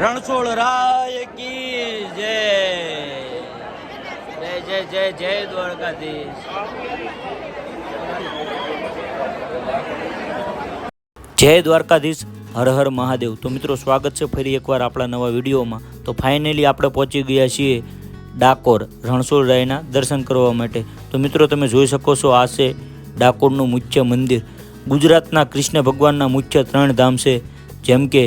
રણછોડ રાય કી જય. જય જય જય જય દ્વારકાધીશ. જય દ્વારકાધીશ. હર હર મહાદેવ. તો મિત્રો, સ્વાગત છે ફરી એકવાર આપણા નવા વિડીયોમાં. તો ફાઇનલી આપણે પહોંચી ગયા છીએ ડાકોર, રણછોડ રાયના દર્શન કરવા માટે. તો મિત્રો, તમે જોઈ શકો છો, આ છે ડાકોરનું મુખ્ય મંદિર. ગુજરાતના કૃષ્ણ ભગવાનના મુખ્ય ત્રણ ધામ છે. જેમ કે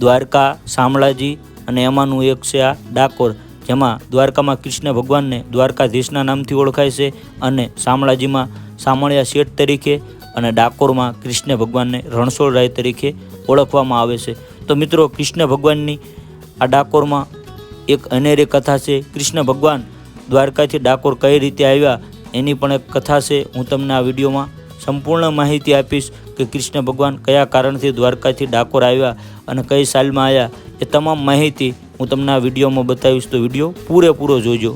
દ્વારકા, શામળાજી અને એમાંનું એક છે આ ડાકોર, જેમાં દ્વારકામાં કૃષ્ણ ભગવાનને દ્વારકાધીશના નામથી ઓળખાય છે અને શામળાજીમાં શામળિયા શેઠ તરીકે અને ડાકોરમાં કૃષ્ણ ભગવાનને રણછોડરાય તરીકે ઓળખવામાં આવે છે. તો મિત્રો, કૃષ્ણ ભગવાનની આ ડાકોરમાં એક અનેરી કથા છે. કૃષ્ણ ભગવાન દ્વારકાથી ડાકોર કઈ રીતે આવ્યા એની પણ એક કથા છે. હું તમને આ વિડીયોમાં સંપૂર્ણ માહિતી આપીશ કે કૃષ્ણ ભગવાન કયા કારણથી દ્વારકાથી ડાકોર આવ્યા અને કઈ સાલમાં આવ્યા, એ તમામ માહિતી હું તમને આ વિડીયોમાં બતાવીશ. તો વીડિયો પૂરેપૂરો જોજો.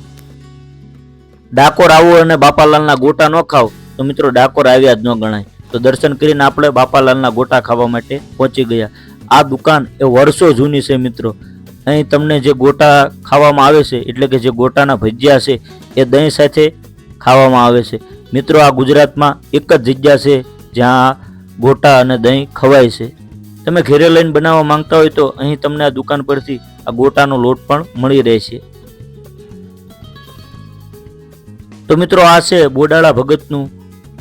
ડાકોર આવો અને બાપાલાલના ગોટા ન ખાવ. તો મિત્રો ડાકોર આવ્યા જ ન ગણાય. તો દર્શન કરીને આપણે બાપાલાલના ગોટા ખાવા માટે પહોંચી ગયા. આ દુકાન એ વર્ષો જૂની છે મિત્રો. અહીં તમને જે ગોટા ખાવામાં આવે છે, એટલે કે જે ગોટાના ભજીયા છે, એ દહીં સાથે ખાવામાં આવે છે. મિત્રો, આ ગુજરાતમાં એક જ જગ્યા છે જ્યાં ગોટા અને દહીં ખવાય છે. તમે ઘેરે લઈને બનાવવા માંગતા હોય તો અહીં તમને આ દુકાન પરથી આ ગોટાનો લોટ પણ મળી રહેશે. તો મિત્રો, આ છે બોડાળા ભગતનું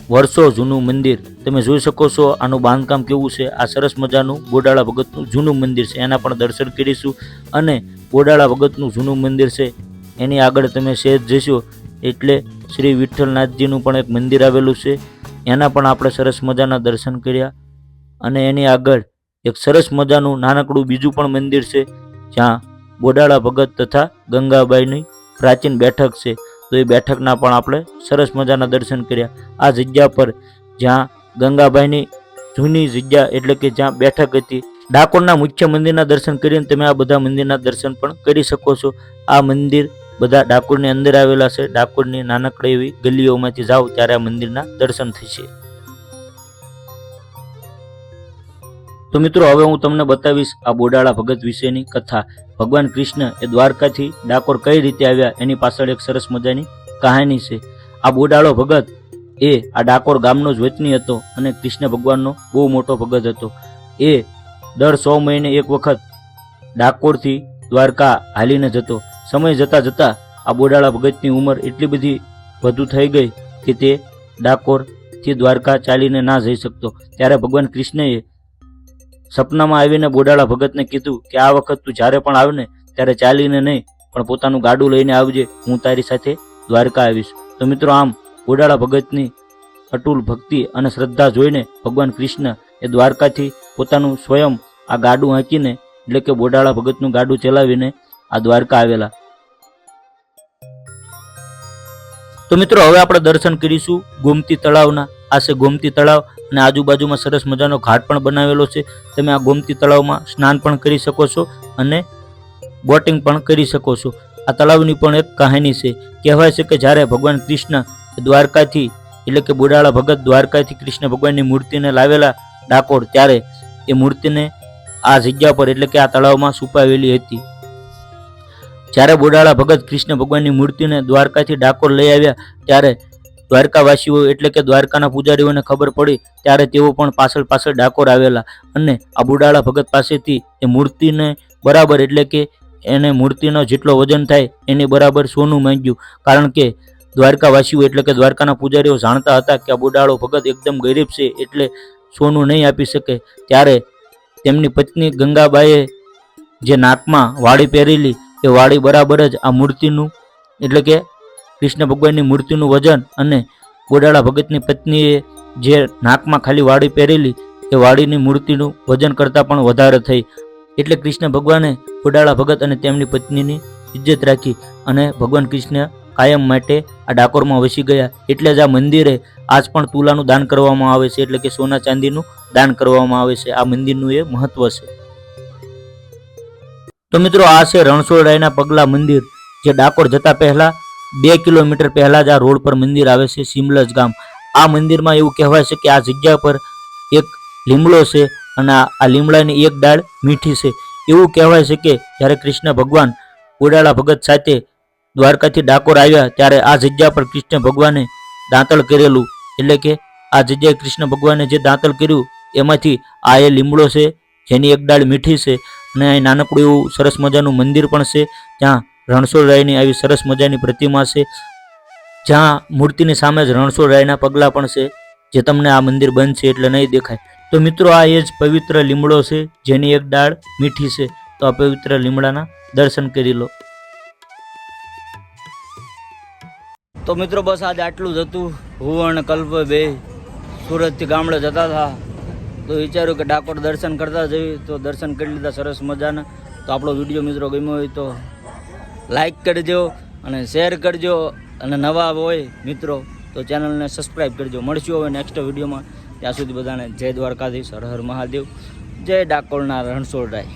વર્ષો જૂનું મંદિર. તમે જોઈ શકો છો આનું બાંધકામ કેવું છે. આ સરસ મજાનું બોડાળા ભગતનું જૂનું મંદિર છે. એના પણ દર્શન કરીશું અને બોડાળા ભગતનું જૂનું મંદિર છે. એની આગળ તમે સહેજ જશો એટલે શ્રી વિઠ્ઠલનાથજીનું પણ એક મંદિર આવેલું છે. એના પણ આપણે સરસ મજાના દર્શન કર્યા અને એની આગળ એક સરસ મજાનું નાનકડું બીજું પણ મંદિર છે, જ્યાં બોડાળા ભગત તથા ગંગાબાઈની પ્રાચીન બેઠક છે. તો એ બેઠકના પણ આપણે સરસ મજાના દર્શન કર્યા. આ જગ્યા પર જ્યાં ગંગાબાઈની જૂની જગ્યા એટલે કે જ્યાં બેઠક હતી, ડાકોરના મુખ્ય મંદિરના દર્શન કરીને તમે આ બધા મંદિરના દર્શન પણ કરી શકો છો. આ મંદિર બધા ડાકોરની અંદર આવેલા છે. ડાકોરની નાનકડી એવી ગલીઓમાંથી જાઓ ત્યારે આ મંદિરના દર્શન થશે. તો મિત્રો, હવે હું તમને બતાવીશ આ બોડાળા ભગત વિશેની કથા. ભગવાન કૃષ્ણ એ દ્વારકાથી ડાકોર કઈ રીતે આવ્યા એની પાછળ એક સરસ મજાની કહાની છે. આ બોડાળો ભગત એ આ ડાકોર ગામનો જ વતની હતો અને કૃષ્ણ ભગવાનનો બહુ મોટો ભગત હતો. એ દર સો મહિને એક વખત ડાકોરથી દ્વારકા હાલીને જતો. સમય જતાં જતાં આ બોડાળા ભગતની ઉંમર એટલી બધી વધુ થઈ ગઈ કે તે ડાકોરથી દ્વારકા ચાલીને ના જઈ શકતો. ત્યારે ભગવાન કૃષ્ણએ સપનામાં આવીને બોડાળા ભગતને કીધું કે આ વખત તું જ્યારે પણ આવે ને ત્યારે ચાલીને નહીં, પણ પોતાનું ગાડું લઈને આવજે, હું તારી સાથે દ્વારકા આવીશ. તો મિત્રો આમ બોડાળા ભગતની અટૂલ ભક્તિ અને શ્રદ્ધા જોઈને ભગવાન કૃષ્ણ એ દ્વારકાથી પોતાનું સ્વયં આ ગાડું હાંકીને, એટલે કે બોડાળા ભગતનું ગાડું ચલાવીને આ દ્વારકા આવેલા. તો મિત્રો, હવે આપણે દર્શન કરીશું ગોમતી તળાવના. આ છે ગોમતી તળાવ અને આજુબાજુમાં સરસ મજાનો ઘાટ પણ બનાવેલો છે. તમે આ ગોમતી તળાવમાં સ્નાન પણ કરી શકો છો અને બોટિંગ પણ કરી શકો છો. આ તળાવની પણ એક કહાની છે. કહેવાય છે કે જ્યારે ભગવાન કૃષ્ણ દ્વારકાથી, એટલે કે બોડાળા ભગત દ્વારકાથી કૃષ્ણ ભગવાનની મૂર્તિને લાવેલા ડાકોર, ત્યારે એ મૂર્તિને આ જગ્યા પર, એટલે કે આ તળાવમાં છુપાવેલી હતી. જ્યારે બોડાળા ભગત કૃષ્ણ ભગવાનની મૂર્તિને દ્વારકાથી ડાકોર લઈ આવ્યા, ત્યારે દ્વારકાવાસીઓ એટલે કે દ્વારકાના પૂજારીઓને ખબર પડી, ત્યારે તેઓ પણ પાછળ પાછળ ડાકોર આવેલા. અને આ બુડાળા ભગત પાસેથી એ મૂર્તિને બરાબર એટલે કે એને મૂર્તિનો જેટલો વજન થાય, એની બરાબર સોનું માંગ્યું. કારણ કે દ્વારકાવાસીઓ એટલે કે દ્વારકાના પૂજારીઓ જાણતા હતા કે આ બુડાળો ભગત એકદમ ગરીબ છે, એટલે સોનું નહીં આપી શકે. ત્યારે તેમની પત્ની ગંગાબાઈએ જે નાકમાં વાળી પહેરેલી એ વાળી બરાબર જ આ મૂર્તિનું, એટલે કે કૃષ્ણ ભગવાનની મૂર્તિનું વજન અને ગોડાળા ભગતની પત્નીએ જે નાકમાં ખાલી વાડી પહેરેલી, એ વાડીની મૂર્તિનું વજન કરતાં પણ વધારે થઈ. એટલે કૃષ્ણ ભગવાને ગોડાળા ભગત અને તેમની પત્નીની ઇજ્જત રાખી અને ભગવાન કૃષ્ણ કાયમ માટે આ ડાકોરમાં વસી ગયા. એટલે જ આ મંદિરે આજ પણ તુલાનું દાન કરવામાં આવે છે, એટલે કે સોના ચાંદીનું દાન કરવામાં આવે છે. આ મંદિરનું એ મહત્વ છે. તો મિત્રો આ છે રણછોડરાયના પગલા મંદિર, જે ડાકોર જતા પહેલા બે કિલોમીટર પહેલા જ આ રોડ પર મંદિર આવે છે, સિમલજ ગામ. આ મંદિરમાં એવું કહેવાય છે કે આ જગ્યા પર એક લીમડો છે અને આ લીમડાની એક ડાળ મીઠી છે. એવું કહેવાય છે કે જ્યારે કૃષ્ણ ભગવાન ઉડાળા ભગત સાથે દ્વારકાથી ડાકોર આવ્યા, ત્યારે આ જગ્યા પર કૃષ્ણ ભગવાને દાંતળ કરેલું. એટલે કે આ જગ્યાએ કૃષ્ણ ભગવાને જે દાંતળ કર્યું, એમાંથી આ એ લીમડો છે, જેની એક ડાળ મીઠી છે. અને અહીં નાનકડું એવું સરસ મજાનું મંદિર પણ છે. ત્યાં રણછોડરાયની આવી સરસ મજાની પ્રતિમા છે. જ્યાં મૂર્તિની સામે જ રણછોડરાયના પગલાં પણ છે. જે તમને આ મંદિર બંધ છે એટલે નહીં દેખાય. તો મિત્રો, આ એ જ પવિત્ર લીમડો છે. જેની એક ડાળ મીઠી છે. તો આ પવિત્ર લીમડાના દર્શન કરી લો. તો મિત્રો, બસ આજે આટલું જ હતું. હું અને કલ્પ બે, સુરતથી ગામડે જતા હતા. તો વિચાર્યું કે ડાકોર દર્શન કરતા જઈએ, તો દર્શન કરી લીધા સરસ મજાના. તો આપણો વીડિયો મિત્રો ગમ્યો હોય તો લાઈક કરજો અને શેર કરજો. અને નવા હોય મિત્રો, તો ચેનલને સબસ્ક્રાઈબ કરજો. મળશું હવે નેક્સ્ટ વિડીયોમાં. ત્યાં સુધી બધાને જય દ્વારકાધીશ, હર હર મહાદેવ. જય ડાકોરના રણછોડરાય.